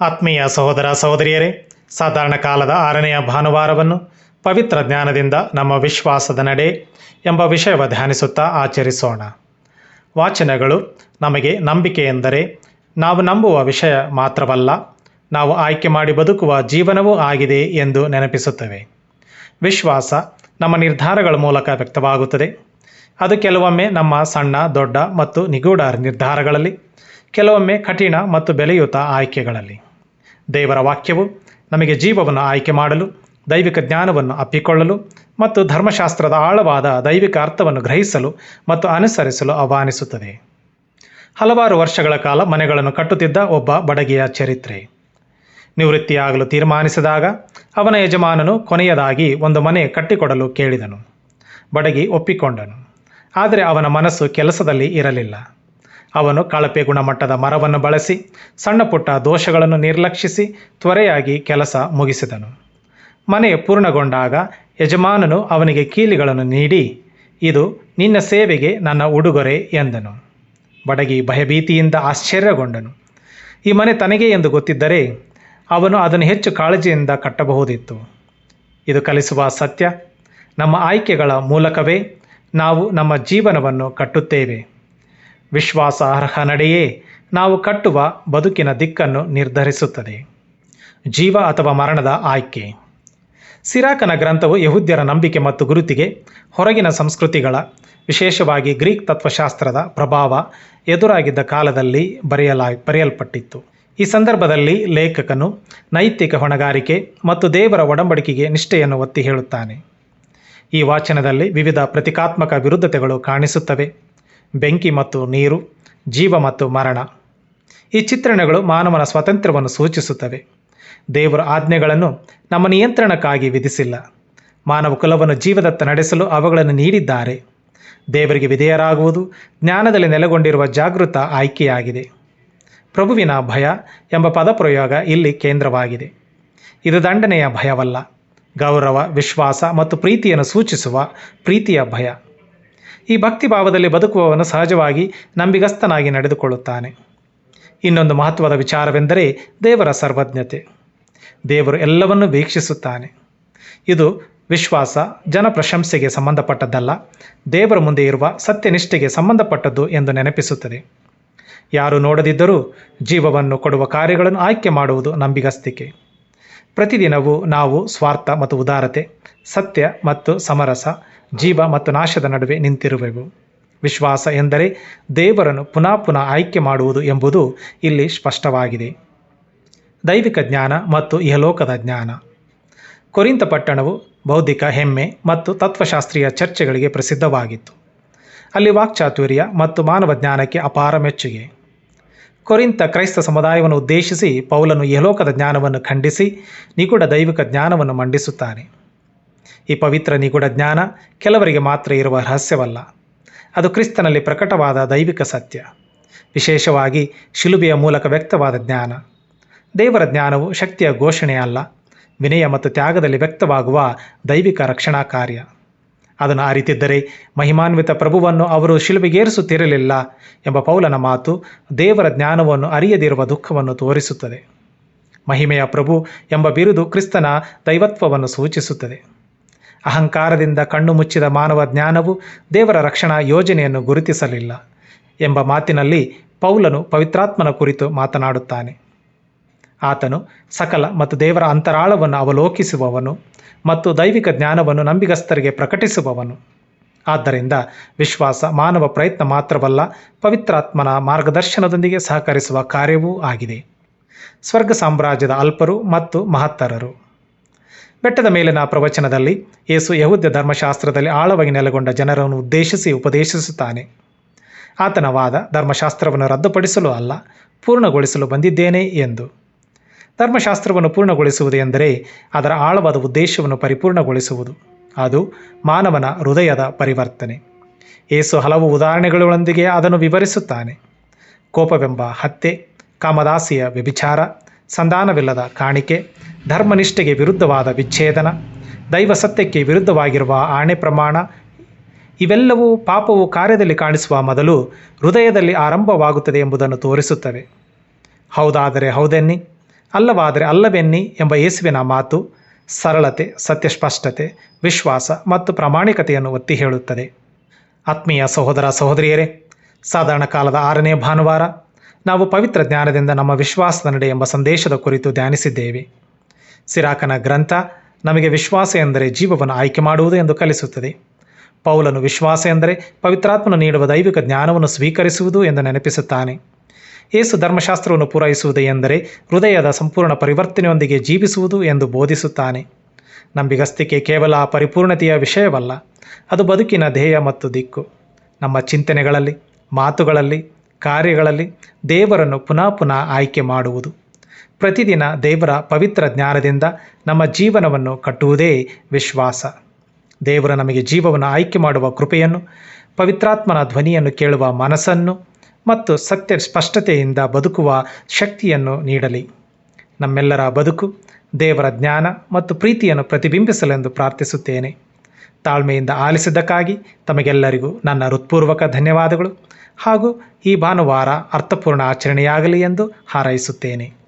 ಆತ್ಮೀಯ ಸಹೋದರ ಸಹೋದರಿಯರೇ, ಸಾಧಾರಣ ಕಾಲದ ಆರನೆಯ ಭಾನುವಾರವನ್ನು ಪವಿತ್ರ ಜ್ಞಾನದಿಂದ ನಮ್ಮ ವಿಶ್ವಾಸದ ನಡೆ ಎಂಬ ವಿಷಯವ ಧ್ಯಾನಿಸುತ್ತಾ ಆಚರಿಸೋಣ. ವಾಚನಗಳು ನಮಗೆ ನಂಬಿಕೆ ಎಂದರೆ ನಾವು ನಂಬುವ ವಿಷಯ ಮಾತ್ರವಲ್ಲ, ನಾವು ಆಯ್ಕೆ ಮಾಡಿ ಬದುಕುವ ಜೀವನವೂ ಆಗಿದೆ ಎಂದು ನೆನಪಿಸುತ್ತವೆ. ವಿಶ್ವಾಸ ನಮ್ಮ ನಿರ್ಧಾರಗಳ ಮೂಲಕ ವ್ಯಕ್ತವಾಗುತ್ತದೆ. ಅದು ಕೆಲವೊಮ್ಮೆ ನಮ್ಮ ಸಣ್ಣ, ದೊಡ್ಡ ಮತ್ತು ನಿಗೂಢ ನಿರ್ಧಾರಗಳಲ್ಲಿ, ಕೆಲವೊಮ್ಮೆ ಕಠಿಣ ಮತ್ತು ಬೆಲೆಯುತ ಆಯ್ಕೆಗಳಲ್ಲಿ. ದೇವರ ವಾಕ್ಯವು ನಮಗೆ ಜೀವವನ್ನು ಆಯ್ಕೆ ಮಾಡಲು, ದೈವಿಕ ಜ್ಞಾನವನ್ನು ಅಪ್ಪಿಕೊಳ್ಳಲು ಮತ್ತು ಧರ್ಮಶಾಸ್ತ್ರದ ಆಳವಾದ ದೈವಿಕ ಅರ್ಥವನ್ನು ಗ್ರಹಿಸಲು ಮತ್ತು ಅನುಸರಿಸಲು ಆಹ್ವಾನಿಸುತ್ತದೆ. ಹಲವಾರು ವರ್ಷಗಳ ಕಾಲ ಮನೆಗಳನ್ನು ಕಟ್ಟುತ್ತಿದ್ದ ಒಬ್ಬ ಬಡಗಿಯ ಚರಿತ್ರೆ. ನಿವೃತ್ತಿಯಾಗಲು ತೀರ್ಮಾನಿಸಿದಾಗ ಅವನ ಯಜಮಾನನು ಕೊನೆಯದಾಗಿ ಒಂದು ಮನೆ ಕಟ್ಟಿಕೊಡಲು ಕೇಳಿದನು. ಬಡಗಿ ಒಪ್ಪಿಕೊಂಡನು. ಆದರೆ ಅವನ ಮನಸ್ಸು ಕೆಲಸದಲ್ಲಿ ಇರಲಿಲ್ಲ. ಅವನು ಕಳಪೆ ಗುಣಮಟ್ಟದ ಮರವನ್ನು ಬಳಸಿ ಸಣ್ಣಪುಟ್ಟ ದೋಷಗಳನ್ನು ನಿರ್ಲಕ್ಷಿಸಿ ತ್ವರೆಯಾಗಿ ಕೆಲಸ ಮುಗಿಸಿದನು. ಮನೆ ಪೂರ್ಣಗೊಂಡಾಗ ಯಜಮಾನನು ಅವನಿಗೆ ಕೀಲಿಗಳನ್ನು ನೀಡಿ, ಇದು ನಿನ್ನ ಸೇವೆಗೆ ನನ್ನ ಉಡುಗೊರೆ ಎಂದನು. ಬಡಗಿ ಭಯಭೀತಿಯಿಂದ ಆಶ್ಚರ್ಯಗೊಂಡನು. ಈ ಮನೆ ತನಗೆ ಎಂದು ಗೊತ್ತಿದ್ದರೆ ಅವನು ಅದನ್ನು ಹೆಚ್ಚು ಕಾಳಜಿಯಿಂದ ಕಟ್ಟಬಹುದಿತ್ತು. ಇದು ಕಲಿಸುವ ಸತ್ಯ. ನಮ್ಮ ಆಯ್ಕೆಗಳ ಮೂಲಕವೇ ನಾವು ನಮ್ಮ ಜೀವನವನ್ನು ಕಟ್ಟುತ್ತೇವೆ. ವಿಶ್ವಾಸಾರ್ಹ ನಡೆಯೇ ನಾವು ಕಟ್ಟುವ ಬದುಕಿನ ದಿಕ್ಕನ್ನು ನಿರ್ಧರಿಸುತ್ತದೆ. ಜೀವ ಅಥವಾ ಮರಣದ ಆಯ್ಕೆ. ಸಿರಾಕನ ಗ್ರಂಥವು ಯಹುದ್ಯರ ನಂಬಿಕೆ ಮತ್ತು ಗುರುತಿಗೆ ಹೊರಗಿನ ಸಂಸ್ಕೃತಿಗಳ, ವಿಶೇಷವಾಗಿ ಗ್ರೀಕ್ ತತ್ವಶಾಸ್ತ್ರದ ಪ್ರಭಾವ ಎದುರಾಗಿದ್ದ ಕಾಲದಲ್ಲಿ ಬರೆಯಲಾ, ಬರೆಯಲ್ಪಟ್ಟಿತ್ತು. ಈ ಸಂದರ್ಭದಲ್ಲಿ ಲೇಖಕನು ನೈತಿಕ ಹೊಣೆಗಾರಿಕೆ ಮತ್ತು ದೇವರ ಒಡಂಬಡಿಕೆಗೆ ನಿಷ್ಠೆಯನ್ನು ಒತ್ತಿ ಹೇಳುತ್ತಾನೆ. ಈ ವಾಚನದಲ್ಲಿ ವಿವಿಧ ಪ್ರತಿಕಾತ್ಮಕ ವಿರುದ್ಧತೆಗಳು ಕಾಣಿಸುತ್ತವೆ. ಬೆಂಕಿ ಮತ್ತು ನೀರು, ಜೀವ ಮತ್ತು ಮರಣ. ಈ ಚಿತ್ರಣಗಳು ಮಾನವನ ಸ್ವಾತಂತ್ರ್ಯವನ್ನು ಸೂಚಿಸುತ್ತವೆ. ದೇವರ ಆಜ್ಞೆಗಳನ್ನು ನಮ್ಮ ನಿಯಂತ್ರಣಕ್ಕಾಗಿ ವಿಧಿಸಿಲ್ಲ. ಮಾನವ ಕುಲವನ್ನು ಜೀವದತ್ತ ನಡೆಸಲು ಅವುಗಳನ್ನು ನೀಡಿದ್ದಾರೆ. ದೇವರಿಗೆ ವಿಧೇಯರಾಗುವುದು ಜ್ಞಾನದಲ್ಲಿ ನೆಲೆಗೊಂಡಿರುವ ಜಾಗೃತ ಆಯ್ಕೆಯಾಗಿದೆ. ಪ್ರಭುವಿನ ಭಯ ಎಂಬ ಪದಪ್ರಯೋಗ ಇಲ್ಲಿ ಕೇಂದ್ರವಾಗಿದೆ. ಇದು ದಂಡನೆಯ ಭಯವಲ್ಲ. ಗೌರವ, ವಿಶ್ವಾಸ ಮತ್ತು ಪ್ರೀತಿಯನ್ನು ಸೂಚಿಸುವ ಪ್ರೀತಿಯ ಭಯ. ಈ ಭಕ್ತಿ ಭಾವದಲ್ಲಿ ಬದುಕುವವನು ಸಹಜವಾಗಿ ನಂಬಿಗಸ್ತನಾಗಿ ನಡೆದುಕೊಳ್ಳುತ್ತಾನೆ. ಇನ್ನೊಂದು ಮಹತ್ವದ ವಿಚಾರವೆಂದರೆ ದೇವರ ಸರ್ವಜ್ಞತೆ. ದೇವರು ಎಲ್ಲವನ್ನೂ ವೀಕ್ಷಿಸುತ್ತಾನೆ. ಇದು ವಿಶ್ವಾಸ ಜನ ಪ್ರಶಂಸೆಗೆ ಸಂಬಂಧಪಟ್ಟದ್ದಲ್ಲ, ದೇವರ ಮುಂದೆ ಇರುವ ಸತ್ಯನಿಷ್ಠೆಗೆ ಸಂಬಂಧಪಟ್ಟದ್ದು ಎಂದು ನೆನಪಿಸುತ್ತದೆ. ಯಾರು ನೋಡದಿದ್ದರೂ ಜೀವವನ್ನು ಕೊಡುವ ಕಾರ್ಯಗಳನ್ನು ಆಯ್ಕೆ ಮಾಡುವುದು ನಂಬಿಗಸ್ತಿಕೆ. ಪ್ರತಿದಿನವೂ ನಾವು ಸ್ವಾರ್ಥ ಮತ್ತು ಉದಾರತೆ, ಸತ್ಯ ಮತ್ತು ಸಮರಸ ಜೀವ ಮತ್ತು ನಾಶದ ನಡುವೆ ನಿಂತಿರುವೆವು. ವಿಶ್ವಾಸ ಎಂದರೆ ದೇವರನ್ನು ಪುನಃ ಪುನಃ ಆಯ್ಕೆ ಮಾಡುವುದು ಎಂಬುದು ಇಲ್ಲಿ ಸ್ಪಷ್ಟವಾಗಿದೆ. ದೈವಿಕ ಜ್ಞಾನ ಮತ್ತು ಇಹಲೋಕದ ಜ್ಞಾನ. ಕೊರಿಂತ ಪಟ್ಟಣವು ಬೌದ್ಧಿಕ ಹೆಮ್ಮೆ ಮತ್ತು ತತ್ವಶಾಸ್ತ್ರೀಯ ಚರ್ಚೆಗಳಿಗೆ ಪ್ರಸಿದ್ಧವಾಗಿತ್ತು. ಅಲ್ಲಿ ವಾಕ್ಚಾತುರ್ಯ ಮತ್ತು ಮಾನವ ಜ್ಞಾನಕ್ಕೆ ಅಪಾರ ಮೆಚ್ಚುಗೆ. ಕೊರಿಂತ ಕ್ರೈಸ್ತ ಸಮುದಾಯವನ್ನು ಉದ್ದೇಶಿಸಿ ಪೌಲನು ಯಲೋಕದ ಜ್ಞಾನವನ್ನು ಖಂಡಿಸಿ ನಿಗೂಢ ದೈವಿಕ ಜ್ಞಾನವನ್ನು ಮಂಡಿಸುತ್ತಾನೆ ಈ ಪವಿತ್ರ ನಿಗೂಢ ಜ್ಞಾನ ಕೆಲವರಿಗೆ ಮಾತ್ರ ಇರುವ ರಹಸ್ಯವಲ್ಲ. ಅದು ಕ್ರಿಸ್ತನಲ್ಲಿ ಪ್ರಕಟವಾದ ದೈವಿಕ ಸತ್ಯ. ವಿಶೇಷವಾಗಿ ಶಿಲುಬೆಯ ಮೂಲಕ ವ್ಯಕ್ತವಾದ ಜ್ಞಾನ. ದೇವರ ಜ್ಞಾನವು ಶಕ್ತಿಯ ಘೋಷಣೆಯಲ್ಲ ವಿನಯ ಮತ್ತು ತ್ಯಾಗದಲ್ಲಿ ವ್ಯಕ್ತವಾಗುವ ದೈವಿಕ ರಕ್ಷಣಾ ಕಾರ್ಯ. ಅದನ್ನು ಅರಿತಿದ್ದರೆ ಮಹಿಮಾನ್ವಿತ ಪ್ರಭುವನ್ನು ಅವರು ಶಿಲುಬೆಗೇರಿಸುತ್ತಿರಲಿಲ್ಲ ಎಂಬ ಪೌಲನ ಮಾತು ದೇವರ ಜ್ಞಾನವನ್ನು ಅರಿಯದಿರುವ ದುಃಖವನ್ನು ತೋರಿಸುತ್ತದೆ. ಮಹಿಮೆಯ ಪ್ರಭು ಎಂಬ ಬಿರುದು ಕ್ರಿಸ್ತನ ದೈವತ್ವವನ್ನು ಸೂಚಿಸುತ್ತದೆ. ಅಹಂಕಾರದಿಂದ ಕಣ್ಣು ಮುಚ್ಚಿದ ಮಾನವ ಜ್ಞಾನವು ದೇವರ ರಕ್ಷಣಾ ಯೋಜನೆಯನ್ನು ಗುರುತಿಸಲಿಲ್ಲ ಎಂಬ ಮಾತಿನಲ್ಲಿ ಪೌಲನು ಪವಿತ್ರಾತ್ಮನ ಕುರಿತು ಮಾತನಾಡುತ್ತಾನೆ. ಆತನು ಸಕಲ ಮತ್ತು ದೇವರ ಅಂತರಾಳವನ್ನು ಅವಲೋಕಿಸುವವನು ಮತ್ತು ದೈವಿಕ ಜ್ಞಾನವನ್ನು ನಂಬಿಗಸ್ತರಿಗೆ ಪ್ರಕಟಿಸುವವನು. ಆದ್ದರಿಂದ ವಿಶ್ವಾಸ ಮಾನವ ಪ್ರಯತ್ನ ಮಾತ್ರವಲ್ಲ, ಪವಿತ್ರಾತ್ಮನ ಮಾರ್ಗದರ್ಶನದೊಂದಿಗೆ ಸಹಕರಿಸುವ ಕಾರ್ಯವೂ ಆಗಿದೆ. ಸ್ವರ್ಗ ಸಾಮ್ರಾಜ್ಯದ ಅಲ್ಪರು ಮತ್ತು ಮಹತ್ತರರು. ಬೆಟ್ಟದ ಮೇಲಿನ ಪ್ರವಚನದಲ್ಲಿ ಯೇಸು ಯಹುದ್ಯ ಧರ್ಮಶಾಸ್ತ್ರದಲ್ಲಿ ಆಳವಾಗಿ ನೆಲೆಗೊಂಡ ಜನರನ್ನು ಉದ್ದೇಶಿಸಿ ಉಪದೇಶಿಸುತ್ತಾನೆ. ಆತನ ವಾದ ಧರ್ಮಶಾಸ್ತ್ರವನ್ನು ರದ್ದುಪಡಿಸಲು ಅಲ್ಲ, ಪೂರ್ಣಗೊಳಿಸಲು ಬಂದಿದ್ದೇನೆ ಎಂದು. ಧರ್ಮಶಾಸ್ತ್ರವನ್ನು ಪೂರ್ಣಗೊಳಿಸುವುದು ಎಂದರೆ ಅದರ ಆಳವಾದ ಉದ್ದೇಶವನ್ನು ಪರಿಪೂರ್ಣಗೊಳಿಸುವುದು. ಅದು ಮಾನವನ ಹೃದಯದ ಪರಿವರ್ತನೆ. ಏಸು ಹಲವು ಉದಾಹರಣೆಗಳೊಂದಿಗೆ ಅದನ್ನು ವಿವರಿಸುತ್ತಾನೆ. ಕೋಪವೆಂಬ ಹತ್ಯೆ, ಕಾಮದಾಸಿಯ ವ್ಯಭಿಚಾರ, ಸಂಧಾನವಿಲ್ಲದ ಕಾಣಿಕೆ ಧರ್ಮನಿಷ್ಠೆಗೆ ವಿರುದ್ಧವಾದ ವಿಚ್ಛೇದನ, ದೈವ ಸತ್ಯಕ್ಕೆ ವಿರುದ್ಧವಾಗಿರುವ ಆಣೆ ಪ್ರಮಾಣ, ಇವೆಲ್ಲವೂ ಪಾಪವು ಕಾರ್ಯದಲ್ಲಿ ಕಾಣಿಸುವ ಮೊದಲು ಹೃದಯದಲ್ಲಿ ಆರಂಭವಾಗುತ್ತದೆ ಎಂಬುದನ್ನು ತೋರಿಸುತ್ತವೆ. ಹೌದಾದರೆ ಹೌದೆನ್ನಿ, ಅಲ್ಲವಾದರೆ ಅಲ್ಲವೆನ್ನಿ ಎಂಬ ಯೇಸುವಿನ ಮಾತು ಸರಳತೆ, ಸತ್ಯಸ್ಪಷ್ಟತೆ, ವಿಶ್ವಾಸ ಮತ್ತು ಪ್ರಾಮಾಣಿಕತೆಯನ್ನು ಒತ್ತಿ ಹೇಳುತ್ತದೆ. ಆತ್ಮೀಯ ಸಹೋದರ ಸಹೋದರಿಯರೇ, ಸಾಧಾರಣ ಕಾಲದ ಆರನೇ ಭಾನುವಾರ ನಾವು ಪವಿತ್ರ ಜ್ಞಾನದಿಂದ ನಮ್ಮ ವಿಶ್ವಾಸದ ನಡೆ ಎಂಬ ಸಂದೇಶದ ಕುರಿತು ಧ್ಯಾನಿಸಿದ್ದೇವೆ. ಸಿರಾಕನ ಗ್ರಂಥ ನಮಗೆ ವಿಶ್ವಾಸ ಎಂದರೆ ಜೀವವನ್ನು ಆಯ್ಕೆ ಮಾಡುವುದು ಎಂದು ಕಲಿಸುತ್ತದೆ. ಪೌಲನು ವಿಶ್ವಾಸ ಎಂದರೆ ಪವಿತ್ರಾತ್ಮನು ನೀಡುವ ದೈವಿಕ ಜ್ಞಾನವನ್ನು ಸ್ವೀಕರಿಸುವುದು ಎಂದು ನೆನಪಿಸುತ್ತಾನೆ. ಏಸು ಧರ್ಮಶಾಸ್ತ್ರವನ್ನು ಪೂರೈಸುವುದು ಎಂದರೆ ಹೃದಯದ ಸಂಪೂರ್ಣ ಪರಿವರ್ತನೆಯೊಂದಿಗೆ ಜೀವಿಸುವುದು ಎಂದು ಬೋಧಿಸುತ್ತಾನೆ. ನಂಬಿಗಸ್ತಿಕೆ ಕೇವಲ ಪರಿಪೂರ್ಣತೆಯ ವಿಷಯವಲ್ಲ, ಅದು ಬದುಕಿನ ಧ್ಯೇಯ ಮತ್ತು ದಿಕ್ಕು. ನಮ್ಮ ಚಿಂತನೆಗಳಲ್ಲಿ, ಮಾತುಗಳಲ್ಲಿ, ಕಾರ್ಯಗಳಲ್ಲಿ ದೇವರನ್ನು ಪುನಃ ಪುನಃ ಆಯ್ಕೆ ಮಾಡುವುದು. ಪ್ರತಿದಿನ ದೇವರ ಪವಿತ್ರ ಜ್ಞಾನದಿಂದ ನಮ್ಮ ಜೀವನವನ್ನು ಕಟ್ಟುವುದೇ ವಿಶ್ವಾಸ. ದೇವರು ನಮಗೆ ಜೀವವನ್ನು ಆಯ್ಕೆ ಮಾಡುವ ಕೃಪೆಯನ್ನು, ಪವಿತ್ರಾತ್ಮನ ಧ್ವನಿಯನ್ನು ಕೇಳುವ ಮನಸ್ಸನ್ನು ಮತ್ತು ಸತ್ಯ ಸ್ಪಷ್ಟತೆಯಿಂದ ಬದುಕುವ ಶಕ್ತಿಯನ್ನು ನೀಡಲಿ. ನಮ್ಮೆಲ್ಲರ ಬದುಕು ದೇವರ ಜ್ಞಾನ ಮತ್ತು ಪ್ರೀತಿಯನ್ನು ಪ್ರತಿಬಿಂಬಿಸಲೆಂದು ಪ್ರಾರ್ಥಿಸುತ್ತೇನೆ. ತಾಳ್ಮೆಯಿಂದ ಆಲಿಸಿದ್ದಕ್ಕಾಗಿ ತಮಗೆಲ್ಲರಿಗೂ ನನ್ನ ಹೃತ್ಪೂರ್ವಕ ಧನ್ಯವಾದಗಳು ಹಾಗೂ ಈ ಭಾನುವಾರ ಅರ್ಥಪೂರ್ಣ ಆಚರಣೆಯಾಗಲಿ ಎಂದು ಹಾರೈಸುತ್ತೇನೆ.